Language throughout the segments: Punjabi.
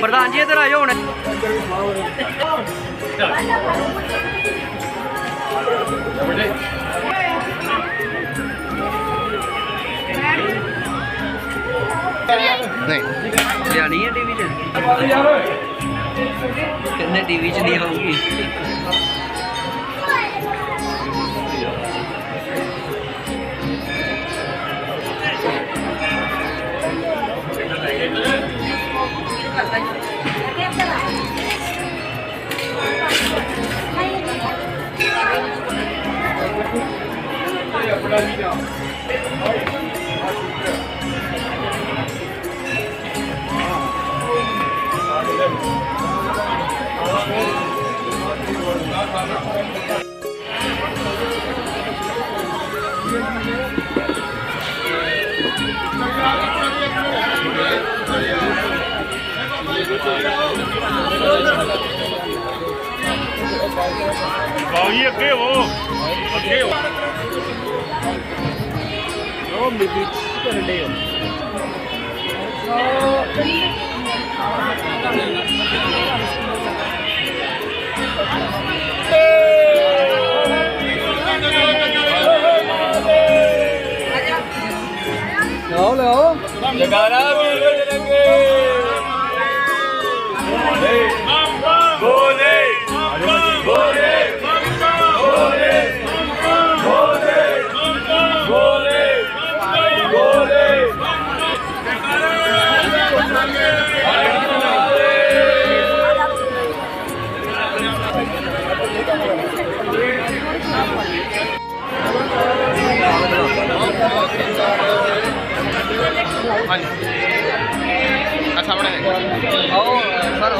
ਪ੍ਰਧਾਨ ਜੀ ਇੱਧਰ ਆ ਜਾਓ ਹੁਣ। ਨਹੀਂ। ਲਿਆਣੀ ਹੈ ਟੀਵੀ 'ਚ? ਕਿੰਨੇ ਟੀਵੀ 'ਚ ਨਹੀਂ ਆਊਗੀ? ਆਈ ਅੱਗੇ ਹੋ ਅੱਗੇ có mì vịt rất là đều. Lỗ lỗ. Jakarta Jakarta ਆ ਸਾਹਮਣੇ ਦੇਖ। ਆਓ ਸਰ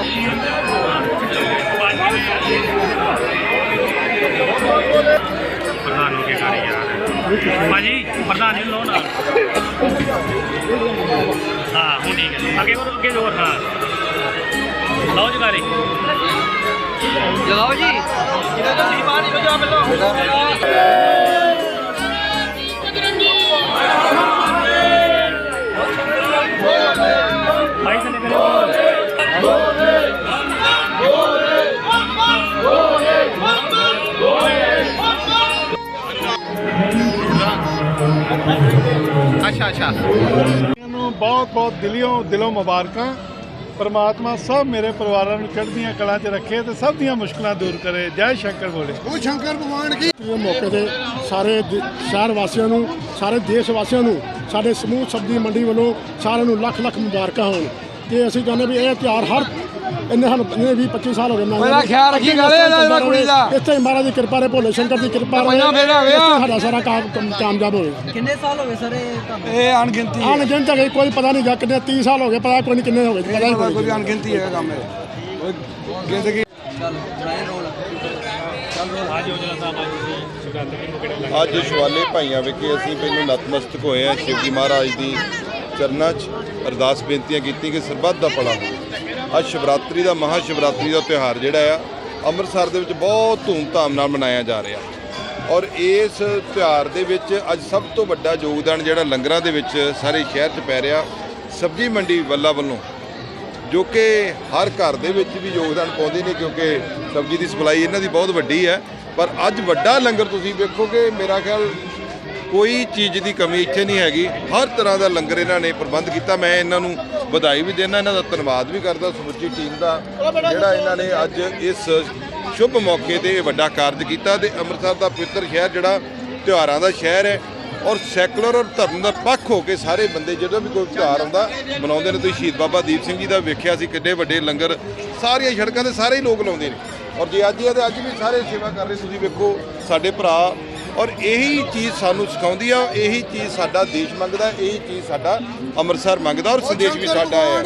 ਪ੍ਰਧਾਨ ਹੋ ਕੇ ਗਾੜੀ ਯਾਰ ਭਾਜੀ ਪ੍ਰਧਾਨ ਜੀ ਲੋ ਨਾਲ। ਹਾਂ ਹੁਣ ਠੀਕ ਹੈ। ਅੱਗੇ ਹੋਰ ਅੱਗੇ ਹੋਰ ਹਾਂ। ਲਓ ਜਗਾਰੀ। ਲਗਾਓ ਜੀ। ਭਾਈ ਅੱਛਾ ਅੱਛਾ। ਨੂੰ ਬਹੁਤ ਬਹੁਤ ਦਿਲੋਂ ਦਿਲੋਂ ਮੁਬਾਰਕਾਂ। ਪਰਮਾਤਮਾ ਸਭ ਮੇਰੇ ਪਰਿਵਾਰਾਂ ਨੂੰ ਚੜ੍ਹਦੀਆਂ ਕਲਾਂ 'ਚ ਰੱਖੇ ਤੇ ਸਭ ਦੀਆਂ ਮੁਸ਼ਕਲਾਂ ਦੂਰ ਕਰੇ। ਜੈ ਸ਼ੰਕਰ ਬੋਲੇ। ਉਹ ਸ਼ੰਕਰ ਭਗਵਾਨ ਕੀ? ਇਹ ਮੌਕੇ ਤੇ ਸਾਰੇ ਦ- ਸ਼ਹਿਰ ਵਾਸੀਆਂ ਨੂੰ ਸਾਰੇ ਦੇਸ਼ ਵਾਸੀਆਂ ਨੂੰ ਸਾਡੇ ਸਮੂਹ ਸਬਜ਼ੀ ਮੰਡੀ ਵੱਲੋਂ ਸਾਰਿਆਂ ਨੂੰ ਲੱਖ ਲੱਖ ਮੁਬਾਰਕਾਂ ਹੋਣ। ਤੇ ਅਸੀਂ ਚਾਹੁੰਦੇ ਵੀ ਇਹ ਤਿਉਹਾਰ ਹਰ ਇੰਨੇ ਸਾਨੂੰ ਇੰਨੇ 20 25 ਸਾਲ ਹੋ ਗਏ ਪਹਿਲਾਂ ਖਿਆਲ ਰੱਖੀ ਗੱਲ ਇਹਦਾ ਕੁੜੀ ਦਾ। ਇੱਥੇ ਹੀ ਮਹਾਰਾਜ ਦੀ ਕਿਰਪਾ ਰਹੇ ਭੋਲੇ ਸ਼ੰਕਰ ਦੀ ਕਿਰਪਾ ਆ। ਇੱਥੇ ਸਾਡਾ ਸਾਰਾ ਕੰਮ ਕੰਮ ਕਾਮਯਾਬ ਹੋਵੇ। ਕਿੰਨੇ ਸਾਲ ਹੋ ਗਏ ਸਰ ਇਹ ਕੰਮ? ਇਹ ਅਣਗਿਣਤੀ ਆਣ ਗਿਣਤ ਹੈਗੇ ਕੋਈ ਪਤਾ ਨਹੀਂ ਗਾ ਕਿੰਨੇ 30 ਸਾਲ ਹੋ ਗਏ ਪਤਾ ਕੋਈ ਨਹੀਂ ਕਿੰਨੇ ਹੋ ਗਏ ਪਤਾ ਹੀ ਹੈ ਕੋਈ ਨਹੀਂ। ਅਣਗਿਣਤੀ ਹੈ ਕੰਮ ਇਹ। ਜ਼ਿੰਦਗੀ ਚੱਲ ਬਣਾਏ ਰੋਲ। ਅੱਜ ਸ਼ਿਵਾਲੇ ਭਾਈਆਂ ਵਿਖੇ ਅਸੀਂ ਪਹਿਲਾਂ ਨਤਮਸਤਕ ਹੋਏ ਹਾਂ ਸ਼ਿਵ ਜੀ ਮਹਾਰਾਜ ਦੀ ਚਰਨਾਂ 'ਚ। ਅਰਦਾਸ ਬੇਨਤੀਆਂ ਕੀਤੀ ਕਿ ਸਰਬੱਤ ਦਾ ਭਲਾ ਹੋਵੇ। ਅੱਜ ਸ਼ਿਵਰਾਤਰੀ ਦਾ ਮਹਾ ਸ਼ਿਵਰਾਤਰੀ ਦਾ ਤਿਉਹਾਰ ਜਿਹੜਾ ਆ, ਅੰਮ੍ਰਿਤਸਰ ਦੇ ਵਿੱਚ ਬਹੁਤ ਧੂਮਧਾਮ ਨਾਲ ਮਨਾਇਆ ਜਾ ਰਿਹਾ। ਔਰ ਇਸ ਤਿਉਹਾਰ ਦੇ ਵਿੱਚ ਅੱਜ ਸਭ ਤੋਂ ਵੱਡਾ ਯੋਗਦਾਨ ਜਿਹੜਾ ਲੰਗਰਾਂ ਦੇ ਵਿੱਚ ਸਾਰੇ ਸ਼ਹਿਰ 'ਚ ਪੈ ਰਿਹਾ, ਸਬਜ਼ੀ ਮੰਡੀ ਵੱਲਾ ਵੱਲੋਂ, ਜੋ ਕਿ ਹਰ ਘਰ ਦੇ ਵਿੱਚ ਵੀ ਯੋਗਦਾਨ ਪਾਉਂਦੇ ਨੇ, ਕਿਉਂਕਿ ਸਬਜ਼ੀ ਦੀ ਸਪਲਾਈ ਇਹਨਾਂ ਦੀ ਬਹੁਤ ਵੱਡੀ ਹੈ। ਪਰ ਅੱਜ ਵੱਡਾ ਲੰਗਰ ਤੁਸੀਂ ਵੇਖੋਗੇ, ਮੇਰਾ ਖਿਆਲ ਕੋਈ ਚੀਜ਼ ਦੀ ਕਮੀ ਇੱਥੇ ਨਹੀਂ ਹੈਗੀ। ਹਰ ਤਰ੍ਹਾਂ ਦਾ ਲੰਗਰ ਇਹਨਾਂ ਨੇ ਪ੍ਰਬੰਧ ਕੀਤਾ। ਮੈਂ ਇਹਨਾਂ ਨੂੰ ਵਧਾਈ ਵੀ ਦੇਣਾ ਇਹਨਾਂ ਦਾ ਧੰਨਵਾਦ ਵੀ ਕਰਦਾ। ਸਮੁੱਚੀ ਟੀਮ ਦਾ ਜਿਹੜਾ ਇਹਨਾਂ ਨੇ ਅੱਜ ਇਸ ਸ਼ੁਭ ਮੌਕੇ ਤੇ ਇਹ ਵੱਡਾ ਕਾਰਜ ਕੀਤਾ ਤੇ ਅੰਮ੍ਰਿਤਸਰ ਦਾ ਪਵਿੱਤਰ ਸ਼ਹਿਰ ਜਿਹੜਾ ਤਿਉਹਾਰਾਂ ਦਾ ਸ਼ਹਿਰ ਹੈ ਔਰ ਸੈਕੂਲਰ ਔਰ ਧਰਮ ਦਾ ਪੱਖ ਹੋ ਕੇ ਸਾਰੇ ਬੰਦੇ ਜਦੋਂ ਵੀ ਕੋਈ ਤਿਉਹਾਰ ਆਉਂਦਾ, ਮਨਾਉਂਦੇ ਨੇ। ਤੁਸੀਂ ਸ਼ਹੀਦ ਬਾਬਾ ਦੀਪ ਸਿੰਘ ਜੀ ਦਾ ਵੇਖਿਆ ਸੀ ਕਿੰਨੇ ਵੱਡੇ ਲੰਗਰ। ਸਾਰੀਆਂ ਸੜਕਾਂ ਤੇ ਸਾਰੇ ਹੀ ਲੋਕ ਲਾਉਂਦੇ ਨੇ। ਔਰ ਜੇ ਅੱਜ ਇਹ ਤੇ ਅੱਜ ਵੀ ਸਾਰੇ ਸੇਵਾ ਕਰ ਰਹੇ, ਤੁਸੀਂ ਵੇਖੋ, ਸਾਡੇ ਭਰਾ ਔਰ ਇਹੀ ਚੀਜ਼ ਸਾਨੂੰ ਸਿਖਾਉਂਦੀ ਆ ਇਹੀ ਚੀਜ਼ ਸਾਡਾ ਦੇਸ਼ ਮੰਗਦਾ ਇਹੀ ਚੀਜ਼ ਸਾਡਾ ਅੰਮ੍ਰਿਤਸਰ ਮੰਗਦਾ ਔਰ ਸੰਦੇਸ਼ ਵੀ ਸਾਡਾ ਹੈ